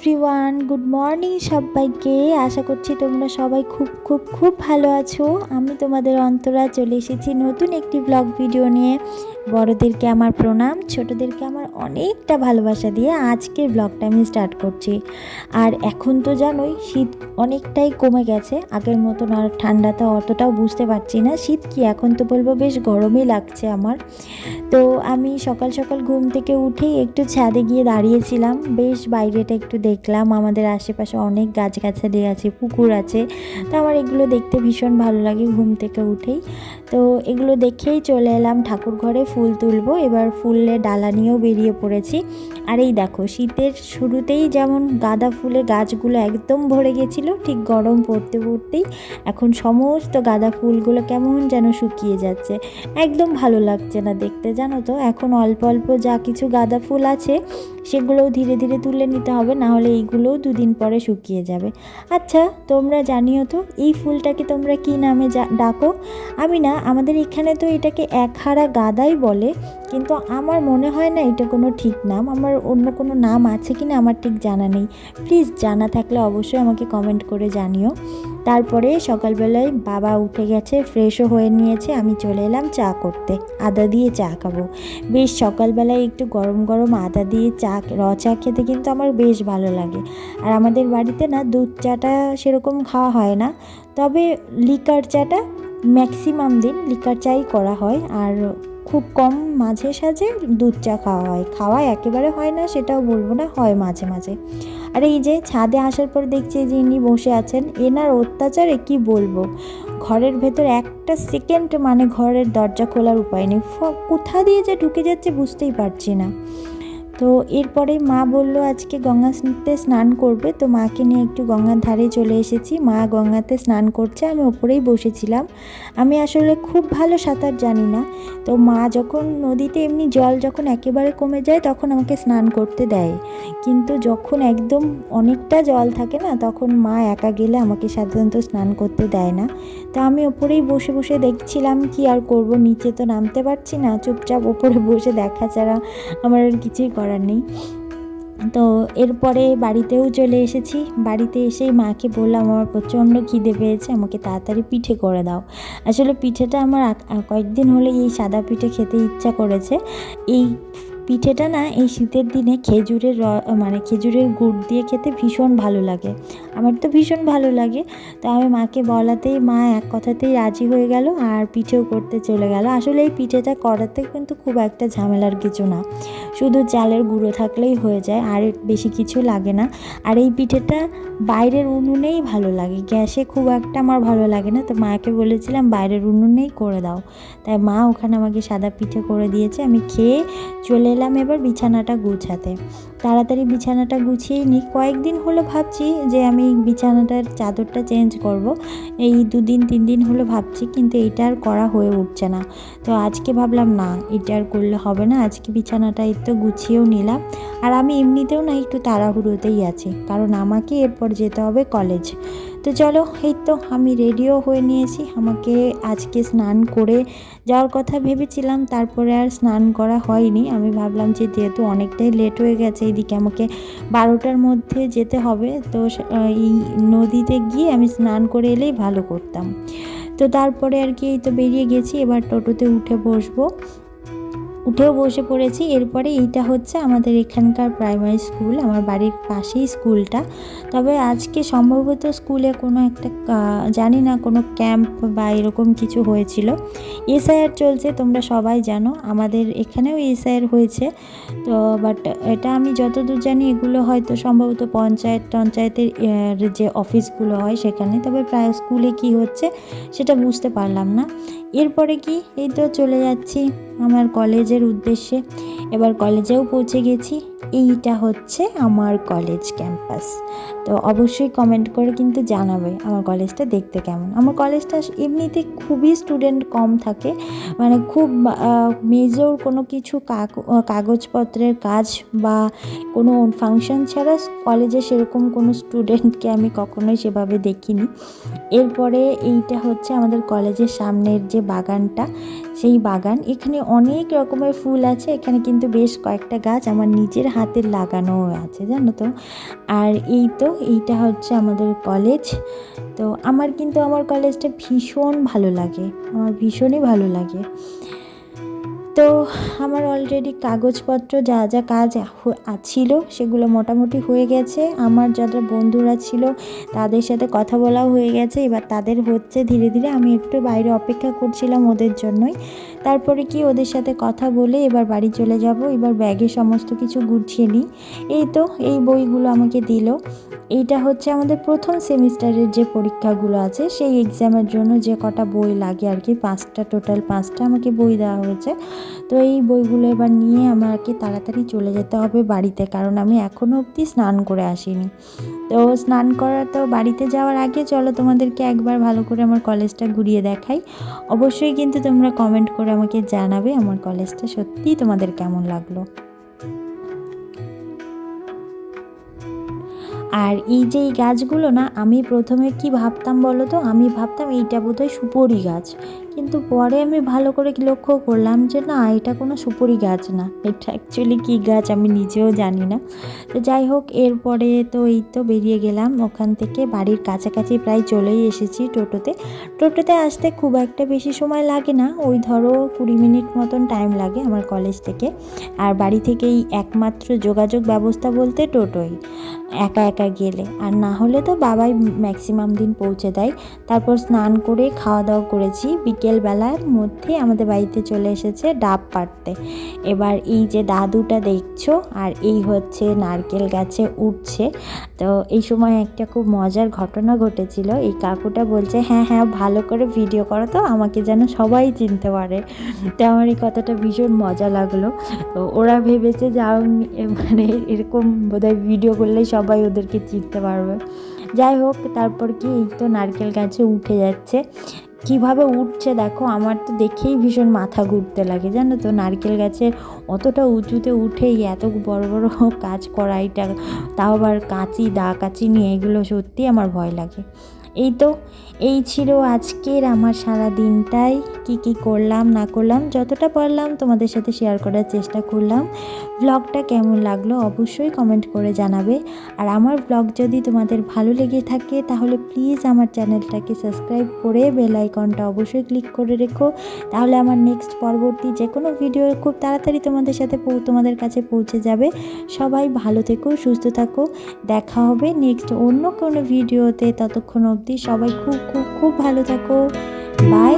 Everyone, good morning সবাইকে। আশা করছি তোমরা সবাই খুব খুব খুব ভালো আছো। আমি তোমাদের অন্তরা চলে এসেছি নতুন একটি ব্লগ ভিডিও নিয়ে। বড়দেরকে আমার প্রণাম, ছোটদেরকে আমার অনেকটা ভালোবাসা দিয়ে আজকের ব্লগটা আমি স্টার্ট করছি। আর এখন তো জানোই, শীত অনেকটাই কমে গেছে। আগের মতন আর ঠান্ডাটা অতটাও বুঝতে পারছি না। শীত কি এখন তো বলব বেশ গরমই লাগছে আমার। তো আমি সকাল সকাল ঘুম থেকে উঠেই একটু ছাদে গিয়ে দাঁড়িয়েছিলাম। বেশ বাইরেটা একটু দেখলাম। আমাদের আশেপাশে অনেক গাছগাছালি আছে, পুকুর আছে। তো আমার এগুলো দেখতে ভীষণ ভালো লাগে ঘুম থেকে উঠেই। তো এগুলো দেখেই চলে এলাম ঠাকুর ঘরে ফুল তুলবো। এবার ফুলে ডালা নিয়েও বেরিয়ে পড়েছি। আর এই দেখো, শীতের শুরুতেই যেমন গাঁদা ফুলে গাছগুলো একদম ভরে গেছিল, ঠিক গরম পড়তে পড়তেই এখন সমস্ত গাঁদা ফুলগুলো কেমন যেন শুকিয়ে যাচ্ছে। একদম ভালো লাগছে না দেখতে, জানো তো? এখন অল্প অল্প যা কিছু গাঁদা ফুল আছে, সেগুলোও ধীরে ধীরে তুলে নিতে হবে না হলে এইগুলোও দুদিন পরে শুকিয়ে যাবে। আচ্ছা তোমরা জানিও তো, এই ফুলটাকে তোমরা কি নামে ডাকো? আমি না, আমাদের এখানে তো এটাকে একহারা গাদাই বলে, কিন্তু আমার মনে হয় না এটা ঠিক নাম, আমার অন্য কোনো নাম আছে কি না আমার ঠিক জানা নেই। প্লিজ জানা থাকলে অবশ্যই আমাকে কমেন্ট করে জানিও। তারপরে সকালবেলায় বাবা উঠে গেছে ফ্রেশও হয়ে নিয়েছে, আমি চলে এলাম চা করতে। আদা দিয়ে চা খাব। বেশ সকালবেলায় একটু গরম গরম আদা দিয়ে চা, র চা খেতে কিন্তু আমার বেশ ভালো লাগে। আর আমাদের বাড়িতে না দুধ চাটা সেরকম খাওয়া হয় না। তবে লিকার চাটা ম্যাক্সিমাম দিন লিকার চাই করা হয়। আর খুব কম মাঝে সাঝে দুধ চা খাওয়া হয়। খাওয়া একেবারে হয় না, সেটাও বলব না, হয় মাঝে মাঝে। আর এই যে ছাদে আসার পর দেখছি যে ইনি বসে আছেন, এনার অত্যাচারে কি বলব? ঘরের ভেতর একটা সেকেন্ড মানে ঘরের দরজা খোলার উপায় নেই। কোথা দিয়ে যে ঢুকে যাচ্ছে বুঝতেই পারছি না। তো এরপরে মা বলল, আজকে গঙ্গাতে স্নান করবে, তো মাকে নিয়ে একটু গঙ্গার ধারে চলে এসেছি। মা গঙ্গাতে স্নান করছে, আমি ওপরেই বসেছিলাম। আমি আসলে খুব ভালো সাঁতার জানি না। তো মা যখন নদীতে এমনি জল যখন একেবারে কমে যায়, তখন আমাকে স্নান করতে দেয়। কিন্তু যখন একদম অনেকটা জল থাকে না, তখন মা একা গেলে আমাকে সাধারণত স্নান করতে দেয় না। তো আমি ওপরেই বসে বসে দেখছিলাম, কি আর করব? নিচে তো নামতে পারছি না। চুপচাপ ওপরে বসে দেখা ছাড়া আমার আর কিছুই করার নেই। তো এরপরে বাড়িতেও চলে এসেছি। বাড়িতে এসেই মাকে বললাম, আমার প্রচণ্ড খিদে পেয়েছে, আমাকে তাড়াতাড়ি পিঠে করে দাও। আসলে পিঠেটা আমার কয়েকদিন হলে এই সাদা পিঠে খেতে ইচ্ছা করেছে। এই পিঠেটা না এই শীতের দিনে খেজুরের র- মানে খেজুরের গুড় দিয়ে খেতে ভীষণ ভালো লাগে। আমার তো ভীষণ ভালো লাগে। তো আমি মাকে বলাতেই, মা এক কথাতেই রাজি হয়ে গেল আর পিঠেও করতে চলে গেল। আসলে এই পিঠেটা করাতে কিন্তু খুব একটা ঝামেলার কিছু না। শুধু চালের গুঁড়ো থাকলেই হয়ে যায়, আর বেশি কিছু লাগে না। আর এই পিঠেটা বাইরের উনুনেই ভালো লাগে। গ্যাসে খুব একটা আমার ভালো লাগে না। তো মাকে বলেছিলাম, বাইরের উনুনেই করে দাও। তাই মা ওখানে আমাকে সাদা পিঠে করে দিয়েছে। আমি খেয়ে চলে এলাম এবার বিছানাটা গুছাতে। তাড়াতাড়ি বিছানাটা গুছিয়ে নিই। কয়েকদিন হলো ভাবছি যে আমি বিছানাটার চাদরটা চেঞ্জ করব। এই দুদিন, তিন দিন হলো ভাবছি, কিন্তু এটা আর করা হয়ে উঠছে না। তো আজকে ভাবলাম, না, এটা আর করলে হবে না। আজকে বিছানাটা একটু গুছিয়েও নিলাম। আর আমি এমনিতেও না একটু তাড়াহুড়োতেই আছি। কারণ আমাকে এরপর যেতে হবে কলেজ। তো চলো, এই তো আমি রেডিও হয়ে নিয়েছি। আমাকে আজকে স্নান করে যাওয়ার কথা ভেবেছিলাম, তারপরে আর স্নান করা হয়নি। আমি ভাবলাম যে যেহেতু অনেকটাই লেট হয়ে গেছে এইদিকে আমাকে বারোটার মধ্যে যেতে হবে। তো এই নদীতে গিয়ে আমি স্নান করে এলেই ভালো করতাম। তো তারপরে আর কি এই তো বেরিয়ে গেছি, এবার টোটোতে উঠে বসবো। উঠেও বসে পড়েছি। এরপরে এইটা হচ্ছে আমাদের এখানকার প্রাইমারি স্কুল আমার বাড়ির পাশেই স্কুলটা তবে আজকে সম্ভবত স্কুলে কোনো একটা জানি না, কোনো ক্যাম্প বা এরকম কিছু হয়েছিল। এসআইআর চলছে, তোমরা সবাই জানো। আমাদের এখানেও এসআইআর হয়েছে। তো বাট এটা আমি যতদূর জানি, এগুলো হয়তো সম্ভবত পঞ্চায়েত টঞ্চায়েতের যে অফিসগুলো হয় সেখানে। তবে প্রায় স্কুলে কি হচ্ছে, সেটা বুঝতে পারলাম না। এরপরে কি? এই তো চলে যাচ্ছি আমার কলেজের উদ্দেশ্যে। এবার কলেজেও পৌঁছে গেছি। এইটা হচ্ছে আমার কলেজ ক্যাম্পাস তো অবশ্যই কমেন্ট করে কিন্তু জানাবে আমার কলেজটা দেখতে কেমন। আমার কলেজটা এমনিতে খুবই স্টুডেন্ট কম থাকে। মানে খুব মেজর কোনো কিছু কাগজপত্রের কাজ বা কোনো ফাংশন ছাড়া কলেজে সেরকম কোনো স্টুডেন্টকে আমি কখনোই সেভাবে দেখিনি। এরপরে এইটা হচ্ছে আমাদের কলেজের সামনের যে বাগানটা, সেই বাগান। এখানে অনেক রকমের ফুল আছে। এখানে কিন্তু বেশ কয়েকটা গাছ। আমার নিজের হাতের লাগানো আছে, জানো তো? আর এই তো, এইটা হচ্ছে আমাদের কলেজ তো আমার কিন্তু আমার কলেজটা ভীষণ ভালো লাগে, আমার ভীষণই ভালো লাগে। তো আমার অলরেডি কাগজপত্র যা যা কাজ ছিল, সেগুলো মোটামুটি হয়ে গেছে। আমার যারা বন্ধুরা ছিল, তাদের সাথে কথা বলাও হয়ে গেছে। এবার তাদের হচ্ছে ধীরে ধীরে আমি একটু বাইরে অপেক্ষা করছিলাম ওদের জন্যই। তারপরে কি ওদের সাথে কথা বলে এবার বাড়ি চলে যাব, এবার ব্যাগে সমস্ত কিছু গুছিয়ে নিই। এই তো, এই বইগুলো আমাকে দিল। এইটা হচ্ছে আমাদের প্রথম সেমিস্টারের যে পরীক্ষাগুলো আছে, সেই এক্সামের জন্য যে কটা বই লাগে আর কি, পাঁচটা, টোটাল পাঁচটা আমাকে বই দেওয়া হয়েছে। তো এই বইগুলো এবার নিয়ে আমাকে তাড়াতাড়ি চলে যেতে হবে বাড়িতে, কারণ আমি এখনও অবধি স্নান করে আসিনি। তো স্নান করার, তো বাড়িতে যাওয়ার আগে চলো তোমাদেরকে একবার ভালো করে আমার কলেজটা ঘুরিয়ে দেখাই। অবশ্যই কিন্তু তোমরা কমেন্ট করে আমাকে জানাবে আমার কলেজটা সত্যিই তোমাদের কেমন লাগল। আর এই যে এই গাছগুলো না, আমি প্রথমে কি ভাবতাম বলো তো? আমি ভাবতাম এইটা বোধহয় সুপরি গাছ। কিন্তু পরে আমি ভালো করে লক্ষ্য করলাম যে না, এটা কোনো সুপুরি গাছ না। এটা অ্যাকচুয়ালি কী গাছ আমি নিজেও জানি না। তো যাই হোক, এরপরে তো এই তো বেরিয়ে গেলাম। ওখান থেকে বাড়ির কাছাকাছি প্রায় চলেই এসেছি টোটোতে। টোটোতে আসতে খুব একটা বেশি সময় লাগে না। ওই ধরো কুড়ি মিনিট মতন টাইম লাগে আমার কলেজ থেকে। আর বাড়ি থেকেই একমাত্র যোগাযোগ ব্যবস্থা বলতে টোটোই। একা একা গেলে। আর না হলে তো বাবাই ম্যাক্সিমাম দিন পৌঁছে দেয়। তারপর স্নান করে খাওয়া দাওয়া করেছি। বিকেলবেলার মধ্যে আমাদের বাড়িতে চলে এসেছে ডাব পাড়তে। এবার এই যে দাদুটা দেখছ, আর এই হচ্ছে নারকেল গাছে উঠছে। তো এই সময় একটা খুব মজার ঘটনা ঘটেছিল। এই কাকুটা বলছে হ্যাঁ হ্যাঁ ভালো করে ভিডিও করো তো, আমাকে যেন সবাই চিনতে পারে। তো আমার এই কথাটা ভীষণ মজা লাগল। তো ওরা ভেবেছে যে আমি মানে এরকম বোধহয় ভিডিও করলেই সবাই ওদেরকে চিনতে পারবে। যাই হোক, তারপর কি, এই তো নারকেল গাছে উঠে যাচ্ছে। কীভাবে উঠছে দেখো, আমার তো দেখেই ভীষণ মাথা ঘুরতে লাগে, জানো তো? নারকেল গাছের অতটা উঁচুতে উঠেই এত বড় বড় কাজ করা এটা তাও আবার কাঁচি, দা কাঁচি নিয়ে এগুলো সত্যি আমার ভয় লাগে। এই তো এই ছিল আজকের আমার সারা দিনটাই। কি কি করলাম, না করলাম, যতটা পারলাম তোমাদের সাথে শেয়ার করার চেষ্টা করলাম। ব্লগটা কেমন লাগল অবশ্যই কমেন্ট করে জানাবে। আর আমার ব্লগ যদি তোমাদের ভালো লেগে থাকে, তাহলে প্লিজ আমার চ্যানেলটাকে সাবস্ক্রাইব করে বেল আইকনটা অবশ্যই ক্লিক করে রেখো। তাহলে আমার নেক্সট পরবর্তী যে কোনো ভিডিও খুব তাড়াতাড়ি তোমাদের সাথে তোমাদের কাছে পৌঁছে যাবে। সবাই ভালো থেকো, সুস্থ থাকো। দেখা হবে নেক্সট অন্য কোনো ভিডিওতে ততক্ষণ অবধি সবাই খুব খুব খুব ভালো থাকো। বাই